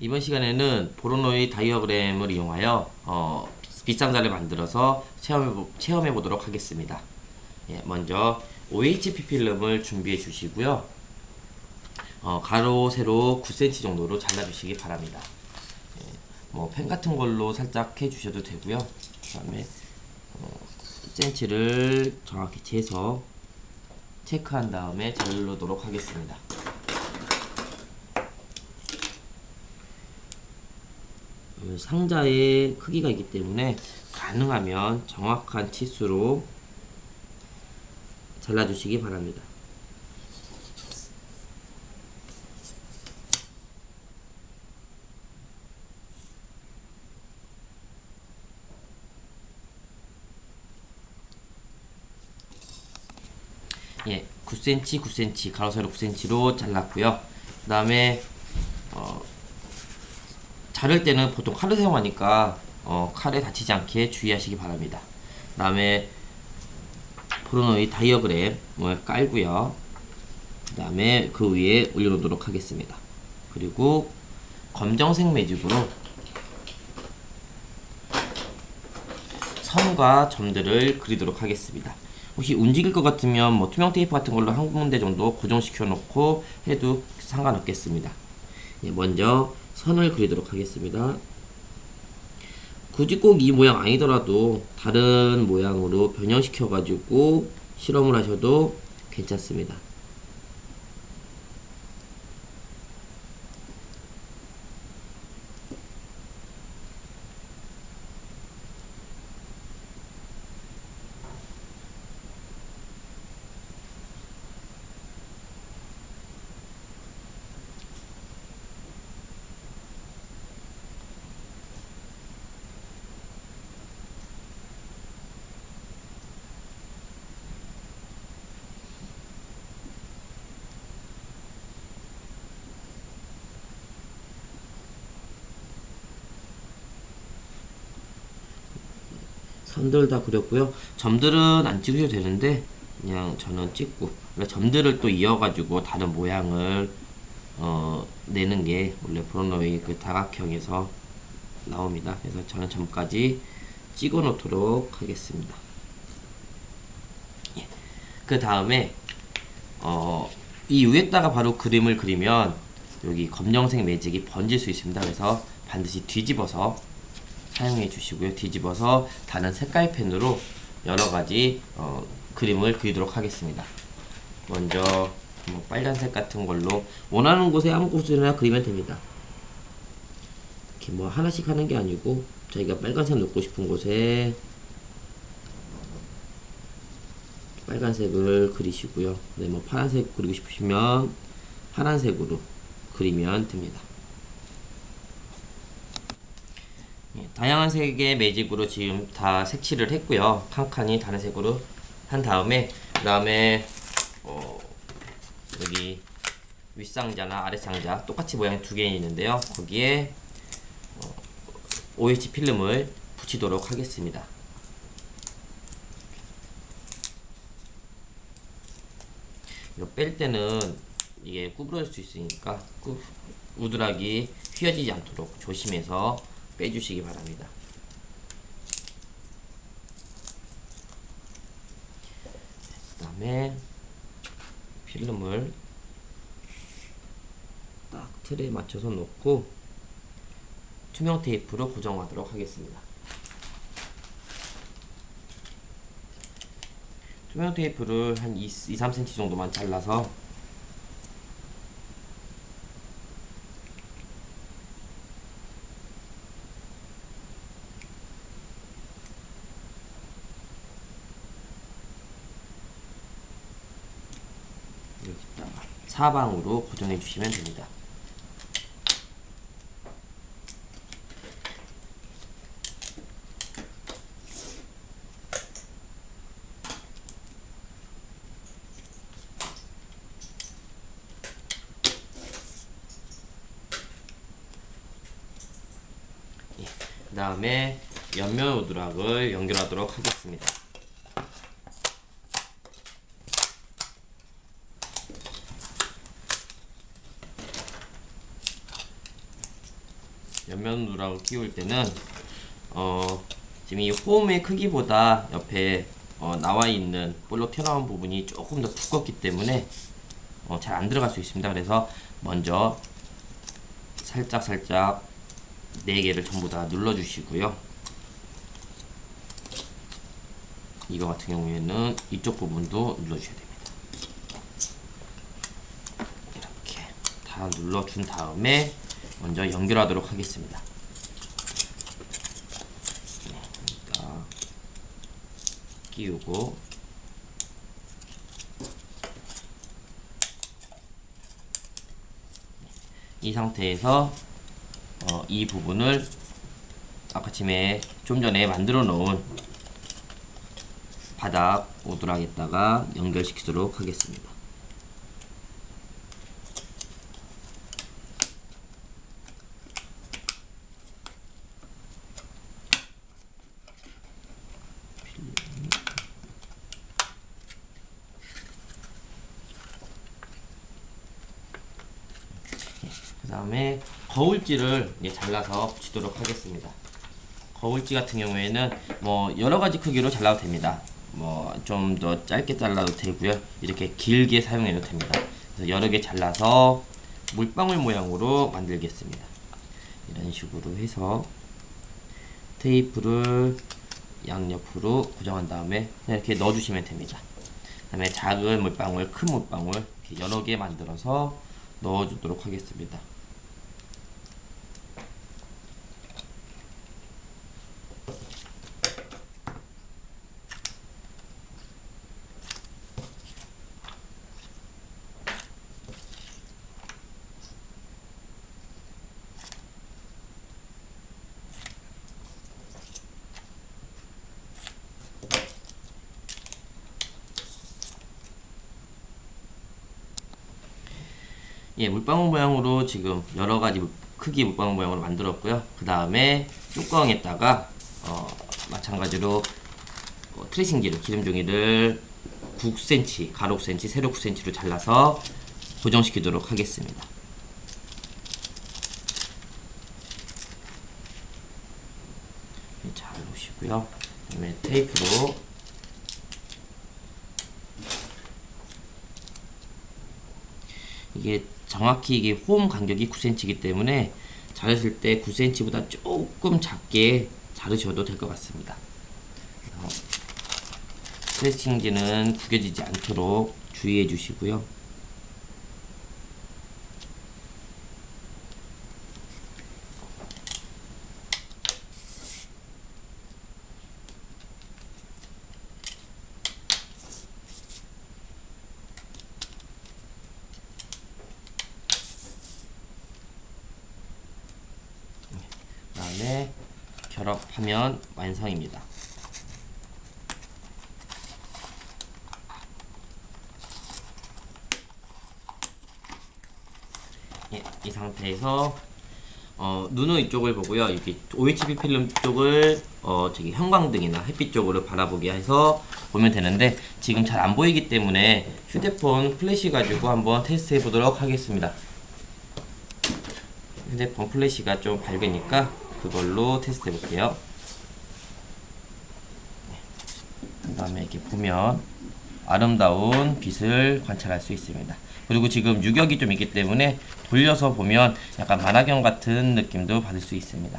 이번 시간에는 보로노의 다이어그램을 이용하여 어, 빗상자를 만들어서 체험해, 체험해 보도록 하겠습니다. 예, 먼저 OHP 필름을 준비해 주시고요. 어, 가로, 세로 9cm 정도로 잘라 주시기 바랍니다. 예, 뭐펜 같은 걸로 살짝 해 주셔도 되고요. 그 다음에 어, cm를 정확히 재서 체크한 다음에 자르도록 하겠습니다. 상자의 크기가 있기 때문에 가능하면 정확한 치수로 잘라주시기 바랍니다. 예, 9cm, 9cm, 가로 세로 9cm로 잘랐고요. 그 다음에 어, 자를 때는 보통 칼을 사용하니까 어, 칼에 다치지 않게 주의하시기 바랍니다. 그 다음에 포르노의 다이어그램을 깔고요. 그 다음에 그 위에 올려놓도록 하겠습니다. 그리고 검정색 매직으로 선과 점들을 그리도록 하겠습니다. 혹시 움직일 것 같으면 뭐 투명 테이프 같은 걸로 한 군데 정도 고정시켜 놓고 해도 상관없겠습니다. 예, 먼저 선을 그리도록 하겠습니다. 굳이 꼭 이 모양 아니더라도 다른 모양으로 변형시켜 가지고 실험을 하셔도 괜찮습니다. 선들 다 그렸고요. 점들은 안 찍으셔도 되는데 그냥 저는 찍고 점들을 또 이어가지고 다른 모양을 어, 내는 게 원래 브로노의 그 다각형에서 나옵니다. 그래서 저는 점까지 찍어 놓도록 하겠습니다. 예. 그 다음에 어, 이 위에다가 바로 그림을 그리면 여기 검정색 매직이 번질 수 있습니다. 그래서 반드시 뒤집어서 사용해 주시고요. 뒤집어서 다른 색깔 펜으로 여러 가지 어, 그림을 그리도록 하겠습니다. 먼저 뭐 빨간색 같은 걸로 원하는 곳에 아무 곳이나 그리면 됩니다. 이렇게 뭐 하나씩 하는 게 아니고 저희가 빨간색 놓고 싶은 곳에 빨간색을 그리시고요. 네, 뭐 파란색 그리고 싶으시면 파란색으로 그리면 됩니다. 예, 다양한 색의 매직으로 지금 다 색칠을 했고요. 칸칸이 다른 색으로 한 다음에 그 다음에 어, 여기 윗상자나 아랫상자 똑같이 모양이 두 개 있는데요. 거기에 어, OH 필름을 붙이도록 하겠습니다. 이거 뺄 때는 이게 구부러질 수 있으니까 꾸, 우드락이 휘어지지 않도록 조심해서 빼주시기 바랍니다. 그 다음에 필름을 딱 틀에 맞춰서 놓고 투명 테이프로 고정하도록 하겠습니다. 투명 테이프를 한 2, 2 3cm 정도만 잘라서 여기다가 사방으로 고정해 주시면 됩니다. 예, 그 다음에 옆면 오드락을 연결하도록 하겠습니다. 옆면 누락을 끼울 때는 어, 지금 이 홈의 크기보다 옆에 어, 나와 있는 볼록 튀어나온 부분이 조금 더 두껍기 때문에 어, 잘 안 들어갈 수 있습니다. 그래서 먼저 살짝 살짝 네 개를 전부 다 눌러 주시고요. 이거 같은 경우에는 이쪽 부분도 눌러 주셔야 됩니다. 이렇게 다 눌러 준 다음에 먼저 연결하도록 하겠습니다. 네, 그러니까 끼우고 이 상태에서 어, 이 부분을 아까 침에 좀 전에 만들어 놓은 바닥 오두락에다가 연결시키도록 하겠습니다. 그 다음에 거울지를 잘라서 붙이도록 하겠습니다. 거울지 같은 경우에는 뭐 여러 가지 크기로 잘라도 됩니다. 뭐 좀 더 짧게 잘라도 되고요. 이렇게 길게 사용해도 됩니다. 그래서 여러 개 잘라서 물방울 모양으로 만들겠습니다. 이런 식으로 해서 테이프를 양옆으로 고정한 다음에 이렇게 넣어주시면 됩니다. 그다음에 작은 물방울, 큰 물방울 이렇게 여러 개 만들어서 넣어주도록 하겠습니다. 예, 물방울 모양으로 지금 여러 가지 물- 크기 물방울 모양으로 만들었고요. 그 다음에 뚜껑에다가 어, 마찬가지로 어, 트레이싱지를 기름 종이를 9cm, 가로 9cm, 세로 9cm로 잘라서 고정시키도록 하겠습니다. 네, 잘 놓으시고요. 그다음에 테이프로 이게 정확히 이게 홈 간격이 9cm이기 때문에 자르실 때 9cm보다 조금 작게 자르셔도 될 것 같습니다. 스트레칭지는 구겨지지 않도록 주의해 주시고요. 그 다음에 결합하면 완성입니다. 예, 이 상태에서 어, 눈은 이쪽을 보고요. 이렇게 OHB 필름 쪽을 어, 저기 형광등이나 햇빛 쪽으로 바라보게 해서 보면 되는데 지금 잘 안 보이기 때문에 휴대폰 플래시 가지고 한번 테스트 해보도록 하겠습니다. 휴대폰 플래시가 좀 밝으니까 그걸로 테스트 해볼게요. 그 다음에 이렇게 보면 아름다운 빛을 관찰할 수 있습니다. 그리고 지금 유격이 좀 있기 때문에 돌려서 보면 약간 만화경 같은 느낌도 받을 수 있습니다.